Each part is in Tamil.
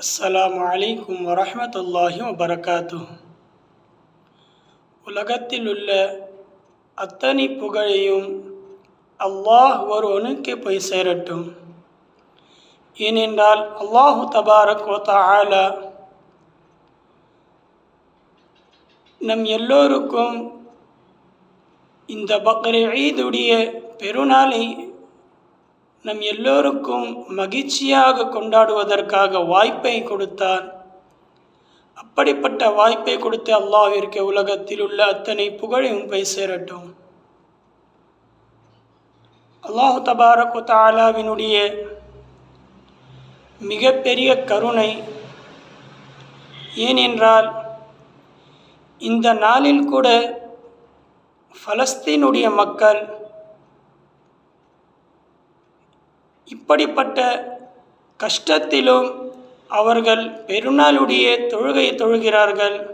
அஸ்ஸலாமு அலைக்கும் வரஹ்மத்துல்லாஹி வபரகாத்து உலகத்தில் உள்ள அத்தனை புகழையும் அல்லாஹ் ஒருவனுக்கு போய் சேரட்டும் ஏனென்றால் அல்லாஹு தபாரக் வ தஆலா நம் எல்லோருக்கும் இந்த பக்ரி ஈதுடைய பெருநாளை நம் எல்லோருக்கும் மகிழ்ச்சியாக கொண்டாடுவதற்காக வாய்ப்பை கொடுத்தார் அப்படிப்பட்ட வாய்ப்பை கொடுத்து அல்லாவிற்கு உலகத்தில் உள்ள அத்தனை புகழையும் போய் சேரட்டும். அல்லாஹு தபாரகு தாலாவினுடைய மிகப்பெரிய கருணை ஏனென்றால் இந்த நாளில் கூட ஃபலஸ்தீனுடைய மக்கள் இப்படிப்பட்ட கஷ்டத்திலும் அவர்கள் பெருநாளுடைய தொழுகை தொழுகிறார்கள்.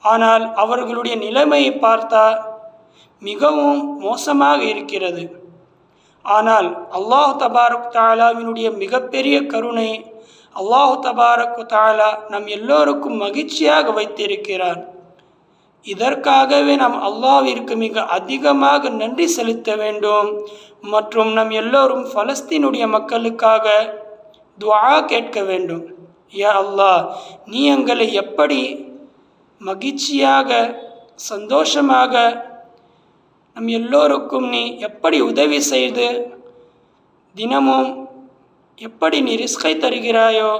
ஆனால் அவர்களுடைய நிலைமையை பார்த்தால் மிகவும் மோசமாக இருக்கிறது. ஆனால் அல்லாஹு தபாரக் தாலாவினுடைய மிகப்பெரிய கருணை அல்லாஹு தபாரக் தாலா நம் எல்லோருக்கும் மகிழ்ச்சியாக வைத்திருக்கிறார். இதற்காகவே நாம் அல்லாவிற்கு மிக அதிகமாக நன்றி செலுத்த வேண்டும். மற்றும் நம் எல்லோரும் பலஸ்தீனுடைய மக்களுக்காக துவா கேட்க வேண்டும். யா அல்லாஹ் நீ எங்களை எப்படி மகிழ்ச்சியாக சந்தோஷமாக நம் எல்லோருக்கும் நீ எப்படி உதவி செய்து தினமும் எப்படி நீ ரிஸ்கை தருகிறாயோ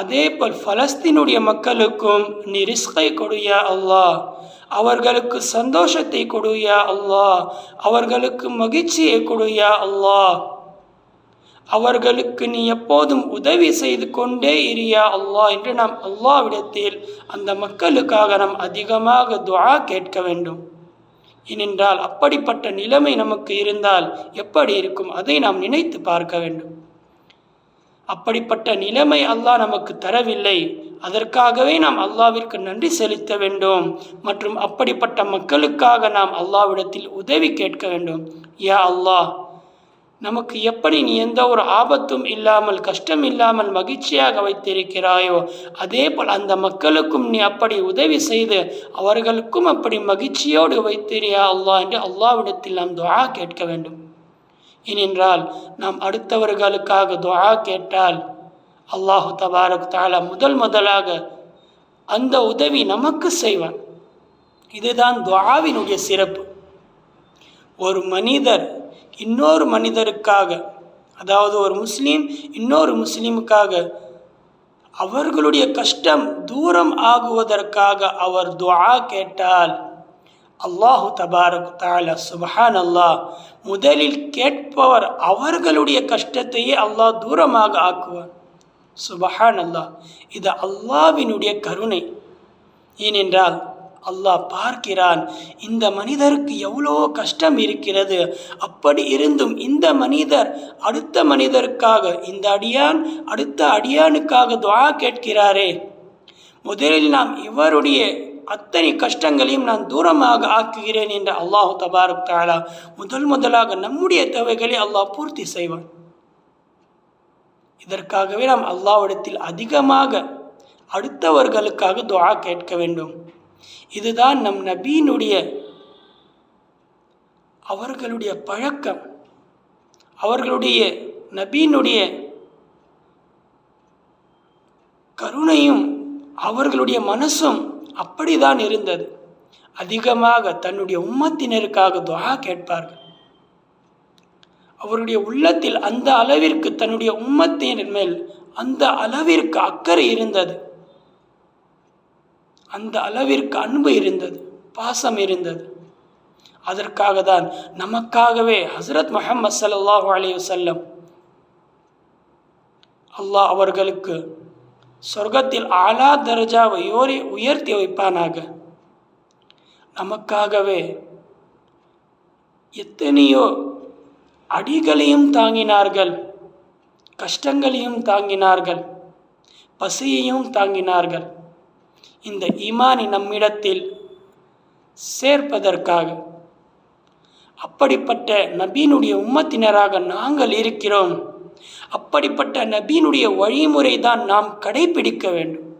அதே போல் பலஸ்தீனுடைய மக்களுக்கும் நீ ரிஸ்கை கொடுயா அல்லாஹ். அவர்களுக்கு சந்தோஷத்தை கொடுயா அல்லாஹ். அவர்களுக்கு மகிழ்ச்சியை கொடுயா அல்லாஹ். அவர்களுக்கு நீ எப்போதும் உதவி செய்து கொண்டே இரியா அல்லாஹ் என்று நாம் அல்லாவிடத்தில் அந்த மக்களுக்காக நாம் அதிகமாக துவா கேட்க வேண்டும். ஏனென்றால் அப்படிப்பட்ட நிலைமை நமக்கு இருந்தால் எப்படி இருக்கும்? அதை நாம் நினைத்து பார்க்க வேண்டும். அப்படிப்பட்ட நிலைமை அல்லாஹ் நமக்கு தரவில்லை. அதற்காகவே நாம் அல்லாவிற்கு நன்றி செலுத்த வேண்டும். மற்றும் அப்படிப்பட்ட மக்களுக்காக நாம் அல்லாவிடத்தில் உதவி கேட்க வேண்டும். யா அல்லாஹ் நமக்கு எப்படி நீ எந்த ஒரு ஆபத்தும் இல்லாமல் கஷ்டம் இல்லாமல் மகிழ்ச்சியாக வைத்திருக்கிறாயோ அதே போல் அந்த மக்களுக்கும் நீ அப்படி உதவி செய்து அவர்களுக்கும் அப்படி மகிழ்ச்சியோடு வைத்திரியா அல்லாஹ் என்று அல்லாவிடத்தில் நாம் துவா கேட்க வேண்டும். ஏனென்றால் நாம் அடுத்தவர்களுக்காக துவா கேட்டால் அல்லாஹு தபாரக் தாலா முதல் முதலாக அந்த உதவி நமக்கு செய்வான். இதுதான் துவாவினுடைய சிறப்பு. ஒரு மனிதர் இன்னொரு மனிதருக்காக அதாவது ஒரு முஸ்லீம் இன்னொரு முஸ்லீமுக்காக அவர்களுடைய கஷ்டம் தூரம் ஆகுவதற்காக அவர் துவா கேட்டால் அல்லாஹு தபாரக் தாலா சுபஹான் அல்லாஹ் முதலில் கேட்பவர் அவர்களுடைய கஷ்டத்தையே அல்லாஹ் தூரமாக ஆக்குவார் சுபஹான் அல்லாஹ் இது அல்லாவினுடைய கருணை. ஏனென்றால் அல்லாஹ் பார்க்கிறான் இந்த மனிதருக்கு எவ்வளோ கஷ்டம் இருக்கிறது. அப்படி இருந்தும் இந்த மனிதர் அடுத்த மனிதருக்காக இந்த அடியான் அடுத்த அடியானுக்காக துவா கேட்கிறாரே. முதலில் நாம் இவருடைய அத்தனை கஷ்டங்களையும் நான் தூரமாக ஆக்குகிறேன் என்று அல்லாஹு தபாரக் தாலா முதல் முதலாக நம்முடைய தேவைகளை அல்லாஹ் பூர்த்தி செய்வான். இதற்காகவே நாம் அல்லாவிடத்தில் அதிகமாக அடுத்தவர்களுக்காக துவா கேட்க வேண்டும். இதுதான் நம் நபீனுடைய அவர்களுடைய பழக்கம். அவர்களுடைய நபீனுடைய கருணையும் அவர்களுடைய மனசும் அப்படிதான் இருந்தது. அதிகமாக தன்னுடைய உம்மத்தினருக்காக துவா கேட்பார்கள். அவருடைய உள்ளத்தில் அந்த அளவிற்கு தன்னுடைய உம்மத்தின் மேல் அந்த அளவிற்கு அக்கறை இருந்தது. அந்த அளவிற்கு அன்பு இருந்தது பாசம் இருந்தது. அதற்காக தான் நமக்காகவே ஹசரத் முஹம்மது சல்லாஹூ அலி வல்லம் அல்லாஹ் அவர்களுக்கு சொர்க்கத்தில் ஆலா தர்ஜாவை யோரி உயர்த்தி வைப்பானாக. நமக்காகவே எத்தனையோ அடிகளையும் தாங்கினார்கள் கஷ்டங்களையும் தாங்கினார்கள் பசியையும் தாங்கினார்கள். இந்த ஈமானி நம்மிடத்தில் சேர்ப்பதற்காக அப்படிப்பட்ட நபீனுடைய உம்மத்தினராக நாங்கள் இருக்கிறோம். அப்படிப்பட்ட நபியினுடைய வழிமுறை தான் நாம் கடைபிடிக்க வேண்டும்.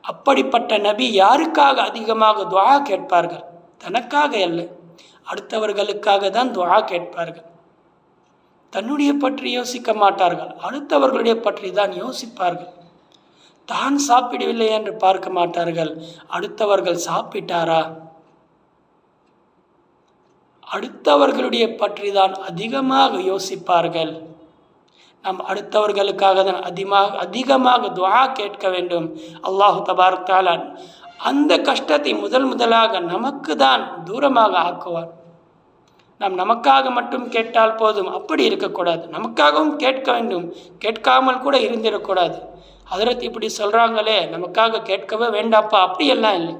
அப்படிப்பட்ட நபி யாருக்காக அதிகமாக துவா கேட்பார்கள்? தனக்காக அல்ல. அடுத்தவர்களுக்காக தான் துவா கேட்பார்கள். தன்னுடைய பற்றி யோசிக்க மாட்டார்கள். அடுத்தவர்களுடைய பற்றி தான் யோசிப்பார்கள். தான் சாப்பிடவில்லை என்று பார்க்க மாட்டார்கள். அடுத்தவர்கள் சாப்பிட்டாரா? அடுத்தவர்களுடைய பற்றி தான் அதிகமாக யோசிப்பார்கள். நாம் அடுத்தவர்களுக்காக தான் அதிகமாக அதிகமாக துவா கேட்க வேண்டும். அல்லாஹு தபார்த்தாலான் அந்த கஷ்டத்தை முதல் முதலாக நமக்கு தான் தூரமாக ஆக்குவார். நாம் நமக்காக மட்டும் கேட்டால் போதும். அப்படி இருக்கக்கூடாது. நமக்காகவும் கேட்க வேண்டும். கேட்காமல் கூட இருந்திடக்கூடாது அதற்கு இப்படி சொல்கிறாங்களே நமக்காக கேட்கவே வேண்டாப்பா? அப்படியெல்லாம் இல்லை.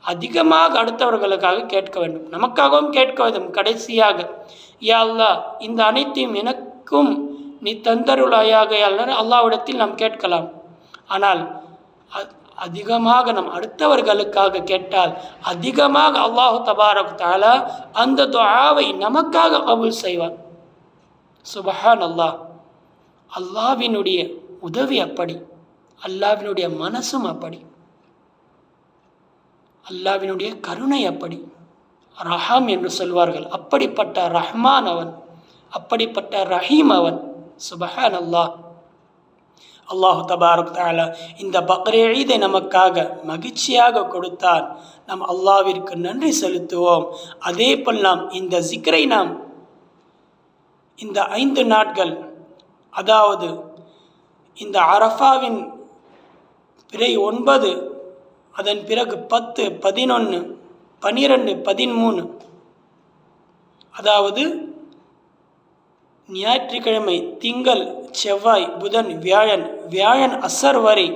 அதிகமாக அடுத்தவர்களுக்காக கேட்க வேண்டும். நமக்காகவும் கேட்க வேண்டும் கடைசியாக. யாழ்லா இந்த அனைத்தையும் எனக்கும் நீ தந்தருளாயாக. அல்ல அல்லாவிடத்தில் நாம் கேட்கலாம். ஆனால் அதிகமாக நம் அடுத்தவர்களுக்காக கேட்டால் அதிகமாக அல்லாஹு தபாரக் தாலா அந்த துஆவை நமக்காக கபுல் செய்வான். சுபஹான் அல்லாஹ் அல்லாவினுடைய உதவி அப்படி. அல்லாவினுடைய மனசும் அப்படி. அல்லாவினுடைய கருணை அப்படி. ரஹாம் என்று சொல்வார்கள். அப்படிப்பட்ட ரஹ்மான் அவன். அப்படிப்பட்ட ரஹீம் அவன். சுபஹான் அல்லாஹ் அல்லாஹு தபாரக் தஆலா இந்த பக்ரே ஈதை நமக்காக மகிழ்ச்சியாக கொடுத்தார். நாம் அல்லாவிற்கு நன்றி செலுத்துவோம். அதே போல் நாம் இந்த ஜிக்ரை நாம் இந்த ஐந்து நாட்கள் அதாவது இந்த அரஃபாவின் பிறை ஒன்பது அதன் பிறகு பத்து பதினொன்று பனிரெண்டு பதிமூணு அதாவது ஞாயிற்றுக்கிழமை திங்கள் செவ்வாய் புதன் வியாழன் வியாழன் அசர் வரை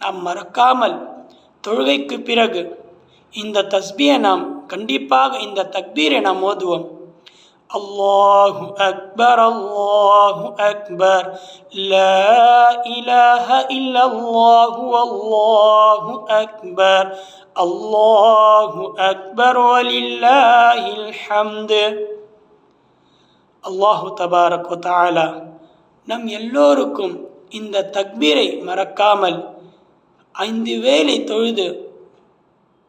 நாம் மறக்காமல் தொழுகைக்கு பிறகு இந்த தஸ்பியை நாம் கண்டிப்பாக இந்த தக்பீரை நாம் ஓதுவோம். அல்லாஹு அக்பர் அல்லாஹு அக்பர். லா இலாஹ இல்லல்லாஹு அல்லாஹு அக்பர். அல்லாஹு அக்பர் வலில்லாஹில் ஹம்து அல்லாஹு தபாரக் தாலா நம் எல்லோருக்கும் இந்த தக்பீரை மறக்காமல் ஐந்து வேலை தொழுது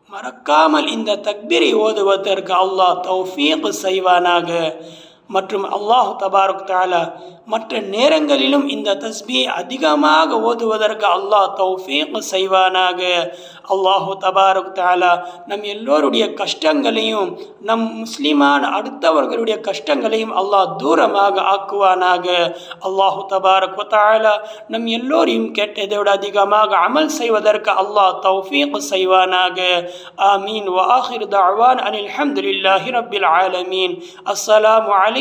மறக்காமல் இந்த தக்பீரை ஓதுவதற்கு அல்லாஹ் தௌஃபீக் செய்வானாக. மற்றும் அல்லாஹு தபாரக் தாலா மற்ற நேரங்களிலும் இந்த தஸ்பியை அதிகமாக ஓதுவதற்கு அல்லாஹ் தௌஃபீக் செய்வானாக. அல்லாஹு தபாரக் தாலா நம் எல்லோருடைய கஷ்டங்களையும் நம் முஸ்லிமான அடுத்தவர்களுடைய கஷ்டங்களையும் அல்லாஹ் தூரமாக ஆக்குவானாக. அல்லாஹு தபாரக் தாலா நம் எல்லோரையும் கேட்டதை விட அதிகமாக அமல் செய்வதற்கு அல்லாஹ் தௌஃபீக் செய்வானாக. ஆமீன். வ ஆஹிர் தஅவான் அனில் ஹம்துலில்லாஹி ரபில் ஆலமீன். அஸ்ஸலாமு அலைக்கும்